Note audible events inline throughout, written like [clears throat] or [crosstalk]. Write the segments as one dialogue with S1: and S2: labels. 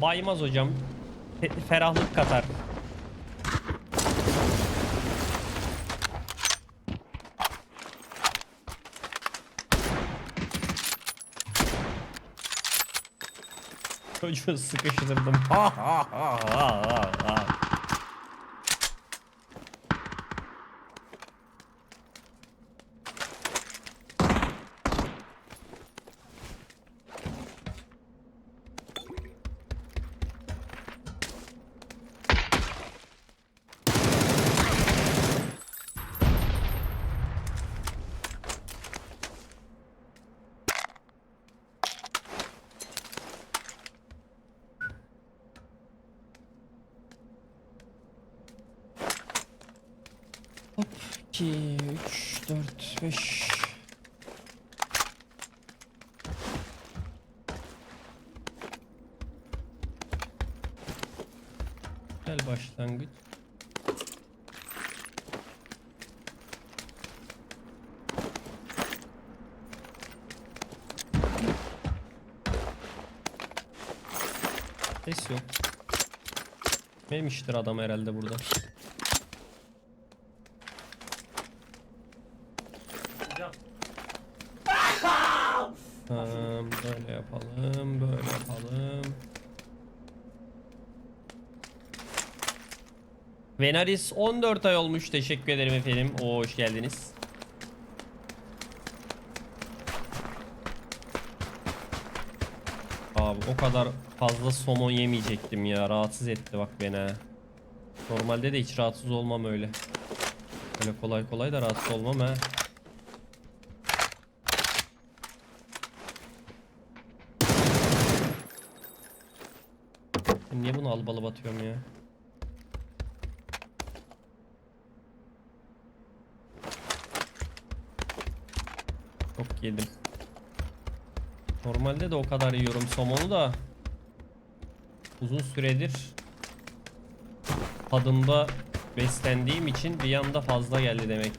S1: Baymaz hocam. Fe- ferahlık katar. Çocuğu sıkıştırdım. [laughs] Ha ha ha ha ha ha. Hop 2 3 4 5 Gel başlangıç. Ses yok. Memiştir adam herhalde burada. Tamam, böyle yapalım, böyle yapalım. Venaris 14 ay olmuş. Teşekkür ederim efendim. Oo, hoş geldiniz. Abi o kadar fazla somon yemeyecektim ya. Rahatsız etti bak beni. Normalde de hiç rahatsız olmam öyle. Öyle kolay kolay da rahatsız olmam ha. Niye bunu al balı batıyorum ya? Çok yedim. Normalde de o kadar yiyorum somonu da uzun süredir tadında beslendiğim için bir anda fazla geldi demek.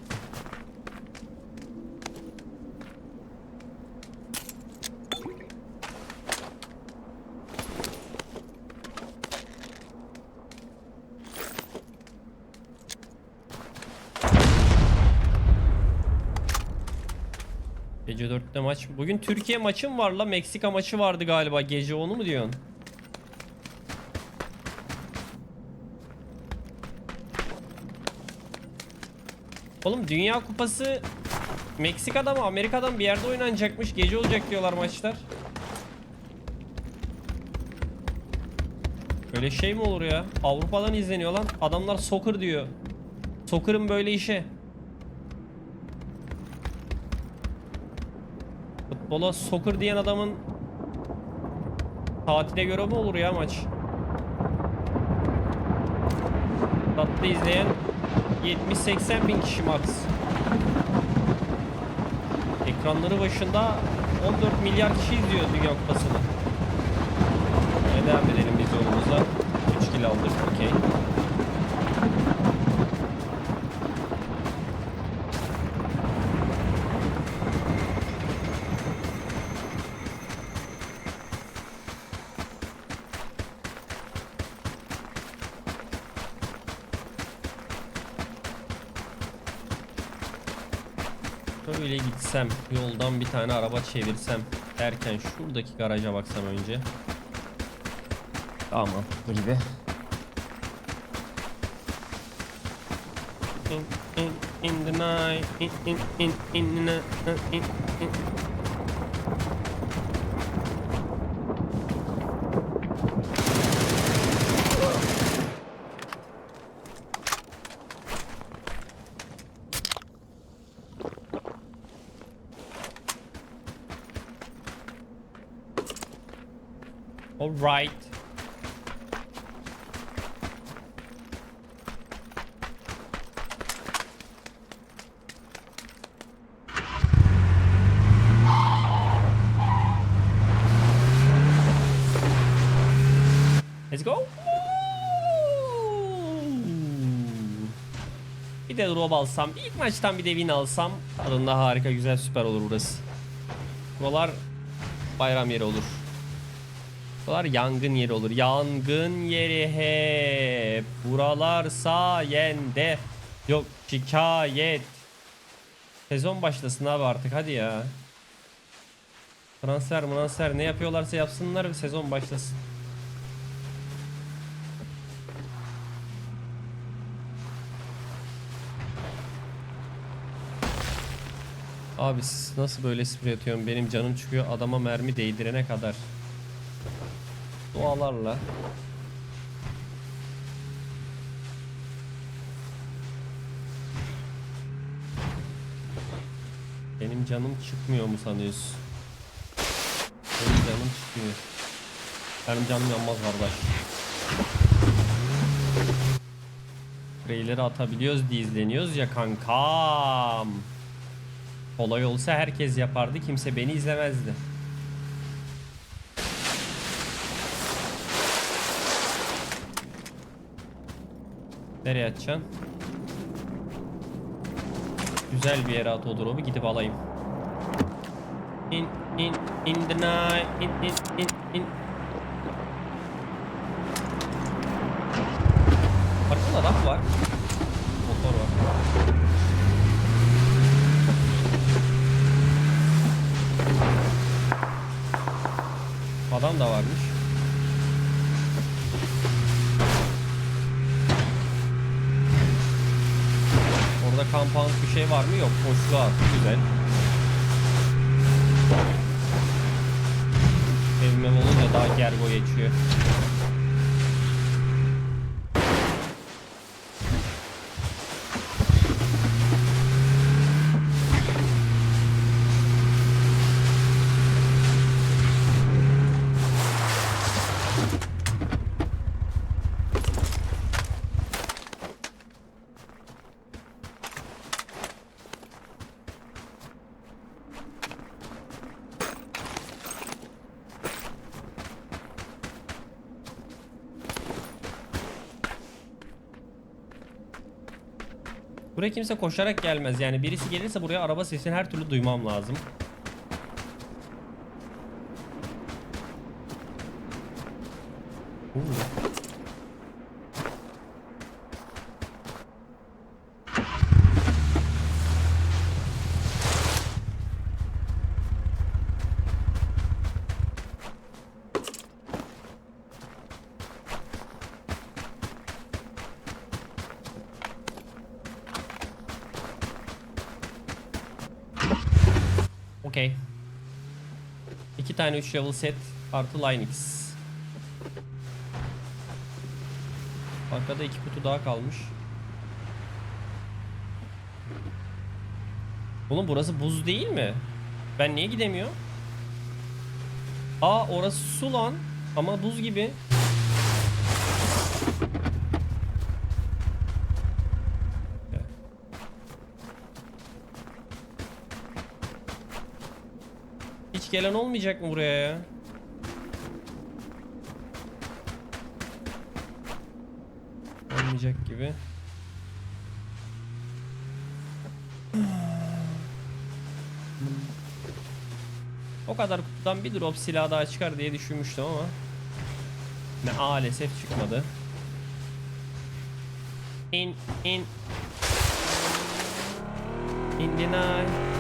S1: 4'te maç. Bugün Türkiye maçım var la. Meksika maçı vardı galiba. Gece onu mu diyorsun? Oğlum Dünya Kupası Meksika'da mı Amerika'da mı bir yerde oynanacakmış. Gece olacak diyorlar maçlar. Öyle şey mi olur ya? Avrupa'dan izleniyor lan. Adamlar soccer diyor. Soccer'ın böyle işe. Futbola soccer diyen adamın tatile göre mi olur ya maç? Tatlı izleyen 70-80 bin kişi max. Ekranları başında 14 milyar kişi izliyor Dünya Kupası'nı. Böyle gitsem, yoldan bir tane araba çevirsem derken şuradaki garaja baksam önce. Tamam, gibi. In, in, in the night, in, in, in, in, the night, in, in. All right. Let's go. Bir de drop alsam, ilk maçtan bir de win alsam tadında harika, güzel, süper olur burası. Buralar bayram yeri olur. Buralar yangın yeri olur. Yangın yeri hep. Buralar sayende. Yok şikayet. Sezon başlasın abi artık hadi ya. Transfer transfer ne yapıyorlarsa yapsınlar bir sezon başlasın. Abi siz nasıl böyle sprey atıyorum benim canım çıkıyor adama mermi değdirene kadar. Dualarla. Benim canım çıkmıyor mu sanıyorsun? Benim canım çıkmıyor. Benim canım yanmaz kardeş. Spreyleri atabiliyoruz diye izleniyoruz ya kankam. Kolay olsa herkes yapardı kimse beni izlemezdi. Nereye atacaksın? Güzel bir yere at o drop'u gidip alayım. In in in the night in in in in. Arkada adam var. Motor var. Adam da varmış. Var mı? Yok. Boşluğa attı. Güzel. Evime olunca daha gergo geçiyor. Buraya kimse koşarak gelmez. Yani birisi gelirse buraya araba sesini her türlü duymam lazım. Oo. Okey. İki tane 3 level set artı Linux. Arkada iki kutu daha kalmış. Oğlum burası buz değil mi? Ben niye gidemiyorum? Aa orası su lan. Ama buz gibi. Hiç gelen olmayacak mı buraya ya? Olmayacak gibi. O kadar kutudan bir drop silah daha çıkar diye düşünmüştüm ama maalesef çıkmadı. In in in the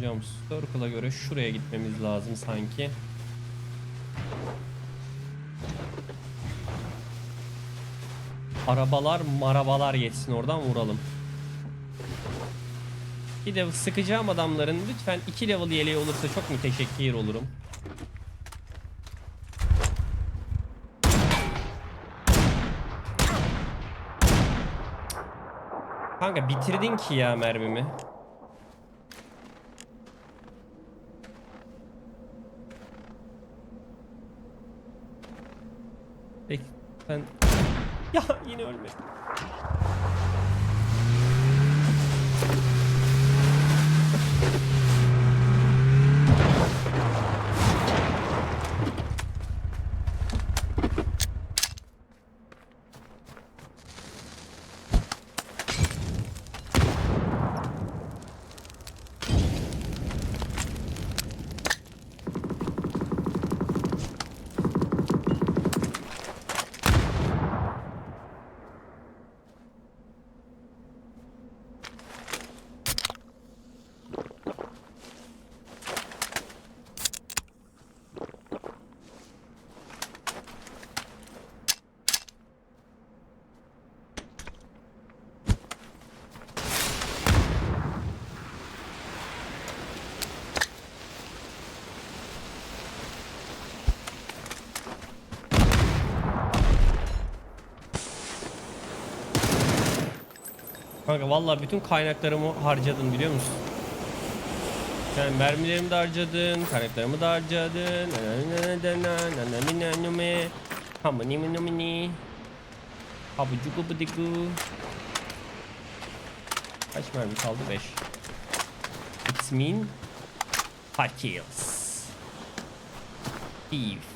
S1: Biliyor musun? Circle'a göre şuraya gitmemiz lazım sanki. Arabalar marabalar geçsin oradan vuralım. Bir de sıkacağım adamların lütfen 2 level yeleği olursa çok müteşekkir olurum. Kanka bitirdin ki ya mermimi. Peki sen... Ya yine ölmedim. Kanka vallahi bütün kaynaklarımı harcadın biliyor musun? Sen mermilerimi de harcadın, kaynaklarımı da harcadın. Hamani mini mini. Habucuku budiku. Kaç mermi kaldı? 5. It's mean hot kills. Eve.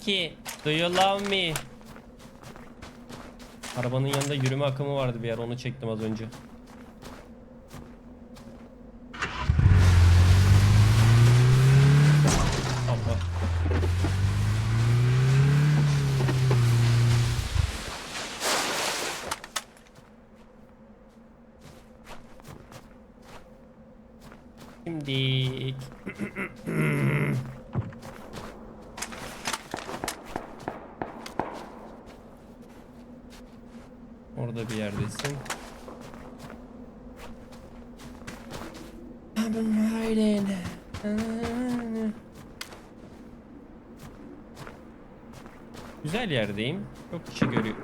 S1: Iki. Do you love me? Arabanın yanında yürüme akımı vardı bir yer onu çektim az önce. Şimdi [clears throat] Riding. Güzel yerdeyim. Çok kişi görüyor.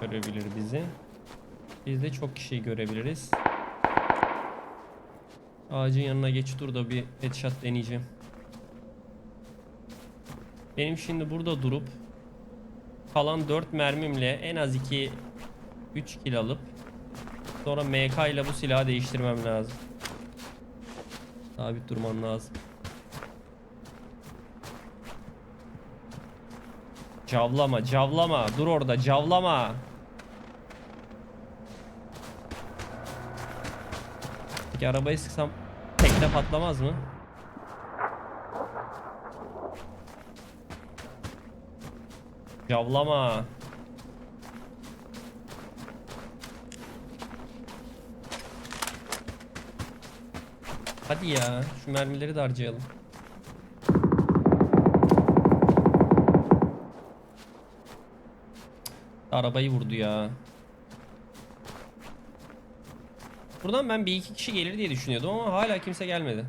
S1: Görebilir bizi. Biz de çok kişiyi görebiliriz. Ağacın yanına geç dur da bir headshot deneyeceğim. Benim şimdi burada durup kalan 4 mermimle en az 2 3 kill alıp sonra MK ile bu silahı değiştirmem lazım. Sabit durman lazım. Cavlama, cavlama. Dur orada, cavlama. Peki arabayı sıksam tekte patlamaz mı? Cavlama. Hadi ya, şu mermileri de harcayalım. Arabayı vurdu ya. Buradan ben bir iki kişi gelir diye düşünüyordum ama hala kimse gelmedi.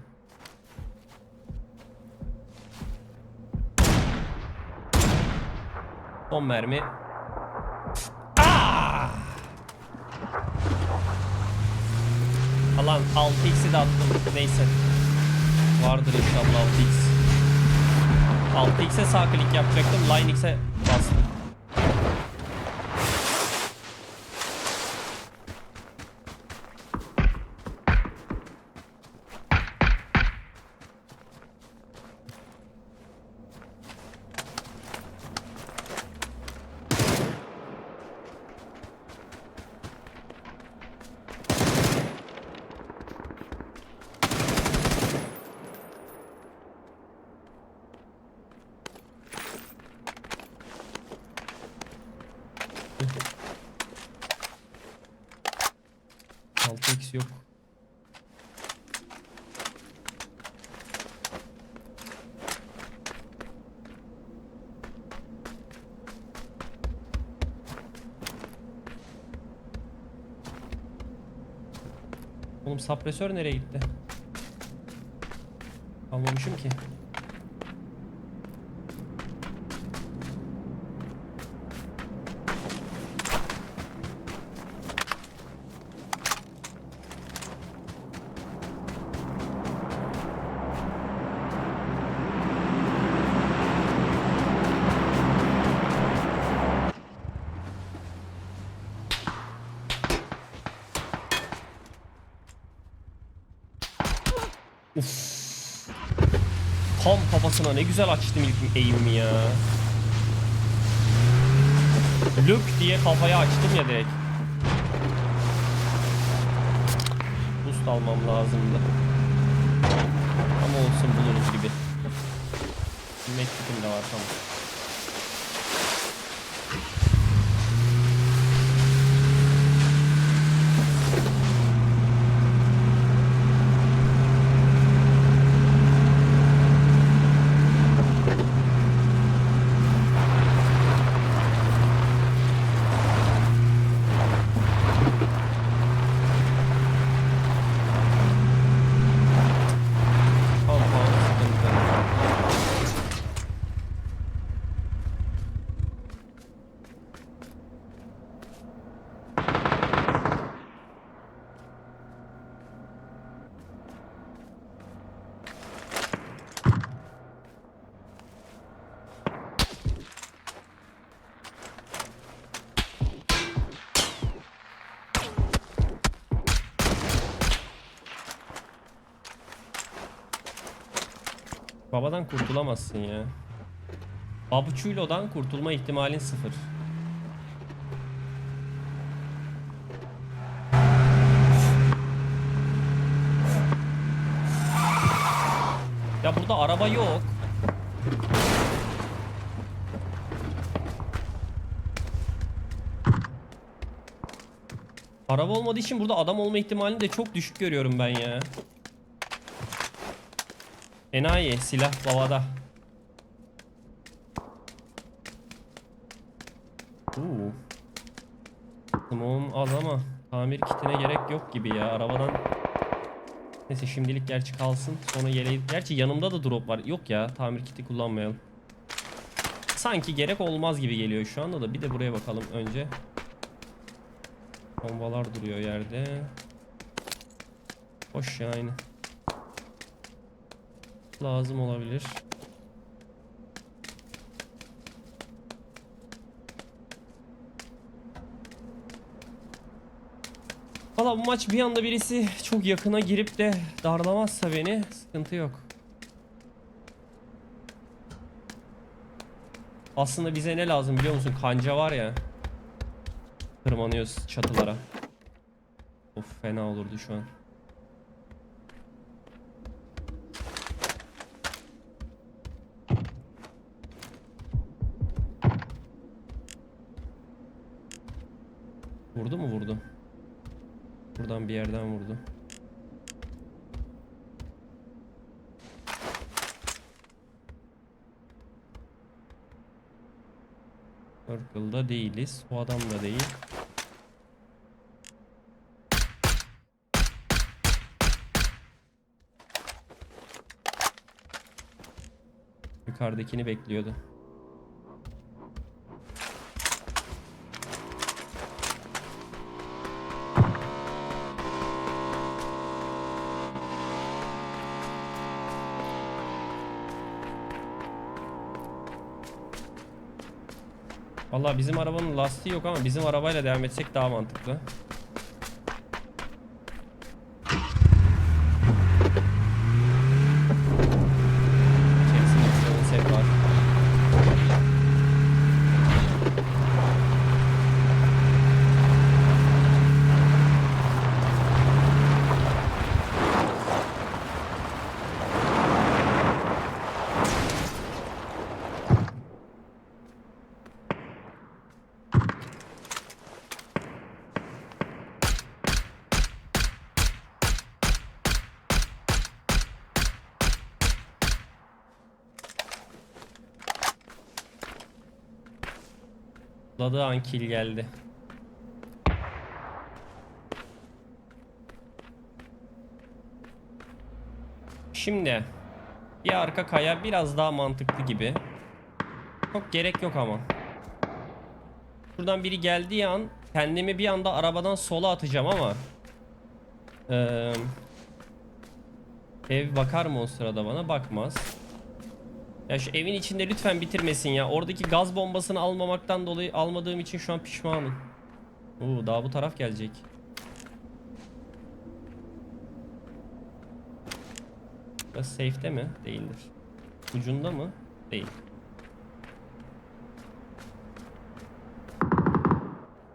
S1: Son mermi. Alan 6x'i de attım. Neyse. Vardır inşallah 6x. 6x'e sağ klik yapacaktım. Line x'e bastım. Oğlum sapresör nereye gitti? Almamışım ki. Tam kafasına ne güzel açtım ilk eğimimi ya. Lük diye kafaya açtım ya direkt. Boost almam lazımdı. Ama olsun buluruz gibi. Mektutum da var tamam. Babadan kurtulamazsın ya. Babuçulo'dan kurtulma ihtimalin sıfır. Ya burada araba yok. Araba olmadığı için burada adam olma ihtimalini de çok düşük görüyorum ben ya. Enayi silah babada. Oo. Smoke'um az ama tamir kitine gerek yok gibi ya arabadan. Neyse şimdilik gerçi kalsın sonra yeleği. Gerçi yanımda da drop var. Yok ya tamir kiti kullanmayalım. Sanki gerek olmaz gibi geliyor şu anda da bir de buraya bakalım önce. Bombalar duruyor yerde. Hoş yani. Lazım olabilir. Valla bu maç bir anda birisi çok yakına girip de darlamazsa beni sıkıntı yok. Aslında bize ne lazım biliyor musun? Kanca var ya. Tırmanıyoruz çatılara. Of fena olurdu şu an. Vurdu mu vurdu? Buradan bir yerden vurdu. Circle'da değiliz. O adam da değil. Yukarıdakini bekliyordu. Vallahi bizim arabanın lastiği yok ama bizim arabayla devam etsek daha mantıklı. İçerisinde bir set var. Ladığı an kill geldi. Şimdi bir arka kaya biraz daha mantıklı gibi. Çok gerek yok ama. Şuradan biri geldiği an kendimi bir anda arabadan sola atacağım ama eee ev bakar mı o sırada bana? Bakmaz. Ya şu evin içinde lütfen bitirmesin ya. Oradaki gaz bombasını almamaktan dolayı almadığım için şu an pişmanım. Oo daha bu taraf gelecek. Burası safe'te mi? Değildir. Ucunda mı? Değil.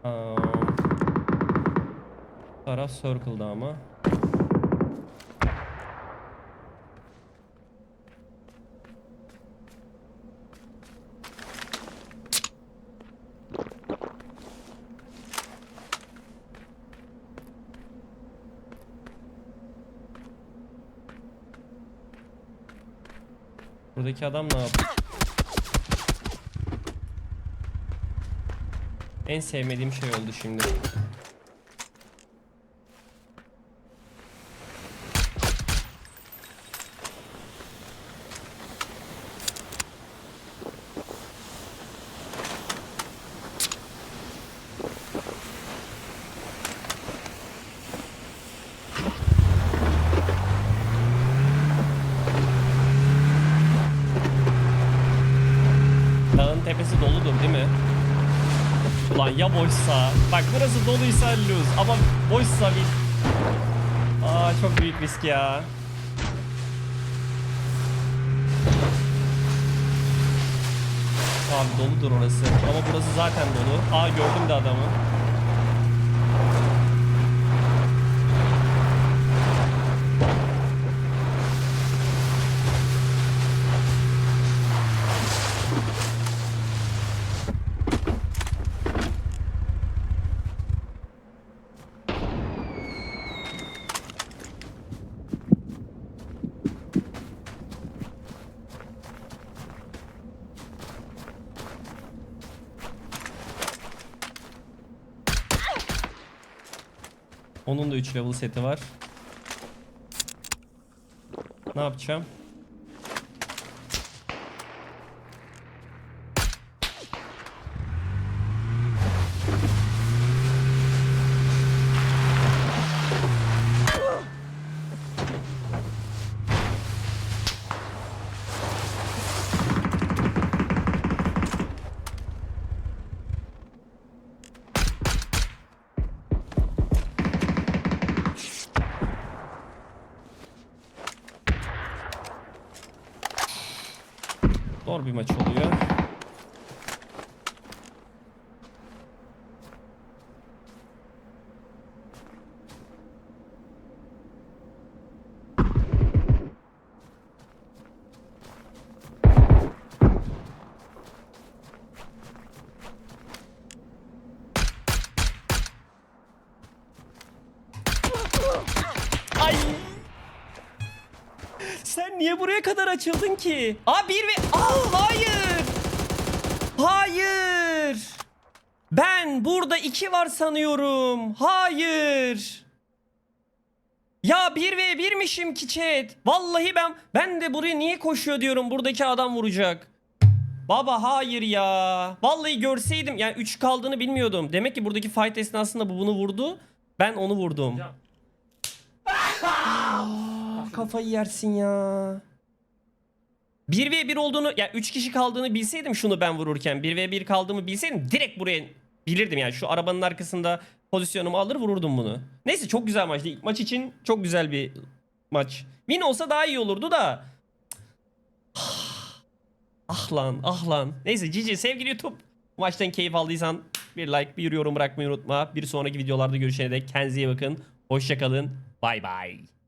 S1: Aa, taraf circle'da ama. Buradaki adam ne yapıyor? En sevmediğim şey oldu şimdi. Ulan ya boşsa. Bak burası doluysa lose ama boşsa bir... Aa çok büyük risk ya. Tamam doludur orası. Ama burası zaten dolu. Aa gördüm de adamı. Onun da 3 level seti var. Ne yapacağım? Zor bir maç oluyor. Açıldın ki? Aa bir ve... Aa hayır! Hayır! Ben burada iki var sanıyorum. Hayır! Ya 1 ve 1'mişim ki chat. Vallahi ben ben de buraya niye koşuyor diyorum. Buradaki adam vuracak. Baba hayır ya. Vallahi görseydim yani 3 kaldığını bilmiyordum. Demek ki buradaki fight esnasında bu bunu vurdu. Ben onu vurdum. Kafayı yersin ya. 1 ve 1 olduğunu ya 3 kişi kaldığını bilseydim şunu ben vururken 1 ve 1 kaldığımı bilseydim direkt buraya bilirdim yani şu arabanın arkasında pozisyonumu alır vururdum bunu. Neyse çok güzel maçtı. İlk maç için çok güzel bir maç. Win olsa daha iyi olurdu da. [sighs] Ah lan ah lan. Neyse Cici sevgili YouTube. Maçtan keyif aldıysan bir like bir yorum bırakmayı unutma. Bir sonraki videolarda görüşene dek kendinize iyi bakın. Hoşçakalın. Bay bay.